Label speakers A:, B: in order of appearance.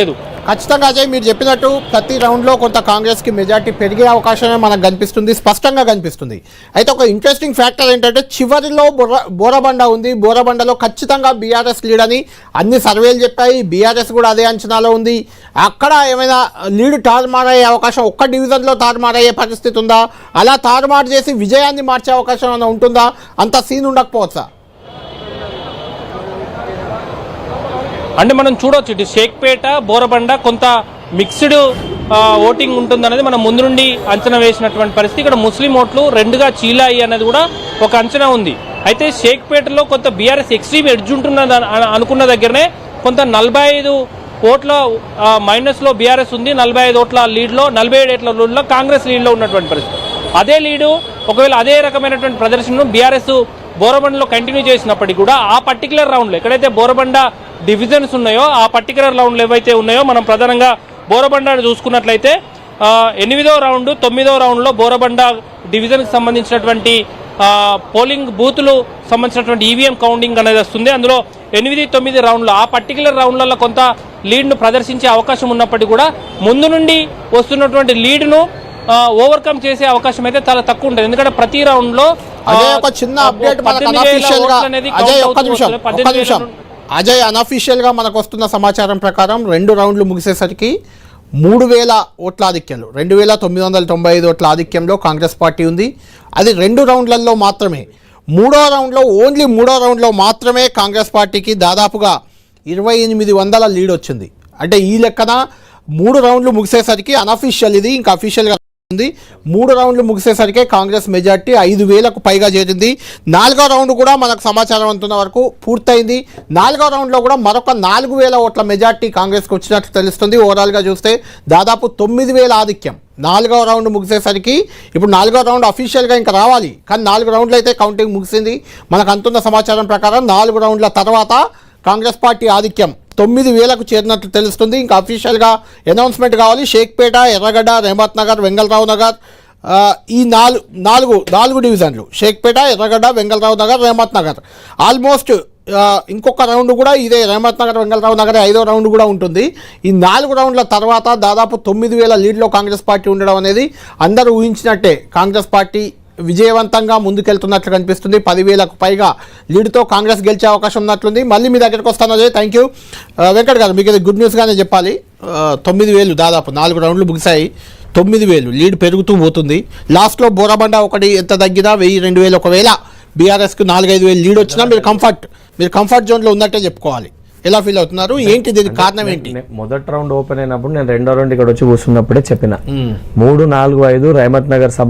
A: లేదు.
B: ఖచ్చితంగా అజయ్ మీరు చెప్పినట్టు ప్రతి రౌండ్లో కొంత కాంగ్రెస్కి మెజార్టీ పెరిగే అవకాశమే మనకు కనిపిస్తుంది స్పష్టంగా కనిపిస్తుంది. అయితే ఒక ఇంట్రెస్టింగ్ ఫ్యాక్టర్ ఏంటంటే చివరిలో బొర బోరబండ ఉంది. బోరబండలో ఖచ్చితంగా బీఆర్ఎస్ లీడ్ అని అన్ని సర్వేలు చెప్పాయి. బీఆర్ఎస్ కూడా అదే అంచనాలో ఉంది. అక్కడ ఏమైనా లీడ్ తారుమారయ్యే అవకాశం ఒక్క డివిజన్లో తారుమారయ్యే పరిస్థితి ఉందా? అలా తారుమారు చేసి విజయాన్ని మార్చే అవకాశం ఏమైనా ఉంటుందా? అంత సీన్ ఉండకపోవచ్చా?
A: అంటే మనం చూడొచ్చు ఇటు షేక్పేట బోరబండ కొంత మిక్స్డ్ ఓటింగ్ ఉంటుందనేది మనం ముందు నుండి అంచనా వేసినటువంటి పరిస్థితి. ఇక్కడ ముస్లిం ఓట్లు రెండుగా చీలాయి అనేది కూడా ఒక అంచనా ఉంది. అయితే షేక్పేటలో కొంత బీఆర్ఎస్ ఎక్స్ట్రీమ్ ఎడ్జ్ ఉంటున్నది అనుకున్న దగ్గరనే కొంత నలభై ఐదు ఓట్ల మైనస్లో బీఆర్ఎస్ ఉంది నలభై ఐదు ఓట్ల లీడ్లో నలభై ఏడు ఓట్ల లీడ్లో కాంగ్రెస్ లీడ్లో ఉన్నటువంటి పరిస్థితి. అదే లీడు ఒకవేళ అదే రకమైనటువంటి ప్రదర్శనను బీఆర్ఎస్ బోరబండలో కంటిన్యూ చేసినప్పటికీ కూడా ఆ పర్టికులర్ రౌండ్లో ఎక్కడైతే బోరబండ డివిజన్స్ ఉన్నాయో ఆ పర్టికులర్ రౌండ్లు ఏవైతే ఉన్నాయో మనం ప్రధానంగా బోరబండ చూసుకున్నట్లయితే ఎనిమిదో రౌండ్ తొమ్మిదో రౌండ్లో బోరబండ డివిజన్కి సంబంధించినటువంటి పోలింగ్ బూతులు సంబంధించినటువంటి ఈవీఎం కౌంటింగ్ అనేది వస్తుంది. అందులో ఎనిమిది తొమ్మిది రౌండ్లు ఆ పర్టికులర్ రౌండ్లలో కొంత లీడ్ను ప్రదర్శించే అవకాశం ఉన్నప్పటికీ కూడా ముందు నుండి వస్తున్నటువంటి లీడ్ను ఓవర్కమ్ చేసే అవకాశం అయితే చాలా తక్కువ ఉంటుంది. ఎందుకంటే ప్రతి రౌండ్లో
B: అదే ఒక చిన్న అప్డేట్ అజయ్ ఒక్క నిమిషం. ఒక్క నిమిషం. అజయ్ అనఫీషియల్గా మనకు వస్తున్న సమాచారం ప్రకారం రెండు రౌండ్లు ముగిసేసరికి మూడు వేల ఓట్ల ఆధిక్యంలో రెండు వేల తొమ్మిది వందల తొంభై ఐదు ఓట్ల ఆధిక్యంలో కాంగ్రెస్ పార్టీ ఉంది. అది రెండు రౌండ్లలో మాత్రమే. మూడో రౌండ్లో ఓన్లీ మూడో రౌండ్లో మాత్రమే కాంగ్రెస్ పార్టీకి దాదాపుగా ఇరవై ఎనిమిది వందల లీడ్ వచ్చింది. అంటే ఈ లెక్కన మూడు రౌండ్లు ముగిసేసరికి అనఫీషియల్ ఇది ఇంకా అఫీషియల్గా ఉంది మూడు రౌండ్లు ముగిసేసరికి కాంగ్రెస్ మెజార్టీ ఐదు వేలకు పైగా చేరింది. నాలుగో రౌండ్ కూడా మనకు సమాచారం అంతున్న వరకు పూర్తయింది. నాలుగో రౌండ్లో కూడా మరొక నాలుగు వేల ఓట్ల మెజార్టీ కాంగ్రెస్కి వచ్చినట్లు తెలుస్తుంది. ఓవరాల్గా చూస్తే దాదాపు తొమ్మిది వేల ఆధిక్యం. నాలుగో రౌండ్ ముగిసేసరికి ఇప్పుడు నాలుగో రౌండ్ అఫీషియల్గా ఇంకా రావాలి. కానీ నాలుగు రౌండ్లు అయితే కౌంటింగ్ ముగిసింది. మనకు అంతున్న సమాచారం ప్రకారం నాలుగు రౌండ్ల తర్వాత కాంగ్రెస్ పార్టీ ఆధిక్యం తొమ్మిది వేలకు చేరినట్లు తెలుస్తుంది. ఇంకా అఫీషియల్గా అనౌన్స్మెంట్ కావాలి. షేక్పేట ఎర్రగడ్డ రేమత్ నగర్ వెంగళరావు నగర్ ఈ నాలుగు నాలుగు నాలుగు డివిజన్లు. షేక్పేట ఎర్రగడ్డ వెంగళరావు నగర్ రేమత్ నగర్. ఆల్మోస్ట్ ఇంకొక రౌండ్ కూడా ఇదే రేమత్ నగర్ వెంగళరావు నగర్ ఐదో రౌండ్ కూడా ఉంటుంది. ఈ నాలుగు రౌండ్ల తర్వాత దాదాపు తొమ్మిది వేల లీడ్లో కాంగ్రెస్ పార్టీ ఉండడం అనేది అందరూ ఊహించినట్టే. కాంగ్రెస్ పార్టీ విజయవంతంగా ముందుకెళ్తున్నట్లు కనిపిస్తుంది. పదివేలకు పైగా లీడ్తో కాంగ్రెస్ గెలిచే అవకాశం ఉన్నట్లుంది. మళ్ళీ మీ దగ్గరకు వస్తాను అజయ్. థ్యాంక్ యూ వెంకట్ గారు మీకు ఇది గుడ్ న్యూస్గానే చెప్పాలి. ఆ, తొమ్మిది వేలు దాదాపు నాలుగు రౌండ్లు ముగిశాయి. తొమ్మిది వేలు లీడ్ పెరుగుతూ పోతుంది. లాస్ట్లో బోరబండ ఒకటి ఎంత తగ్గినా వెయ్యి రెండు వేలు ఒకవేళ బీఆర్ఎస్కి నాలుగైదు వేలు లీడ్ వచ్చినా మీరు కంఫర్ట్ మీరు కంఫర్ట్ జోన్లో ఉన్నట్టే చెప్పుకోవాలి. ఎలా ఫీల్ అవుతున్నారు? ఏంటి దీనికి కారణం ఏంటి?
C: మొదటి రౌండ్ ఓపెన్ అయినప్పుడు నేను రెండో రౌండ్ ఇక్కడ వచ్చి కూర్చున్నప్పుడే చెప్పిన. మూడు నాలుగు ఐదు రైమత్ నగర్ సభ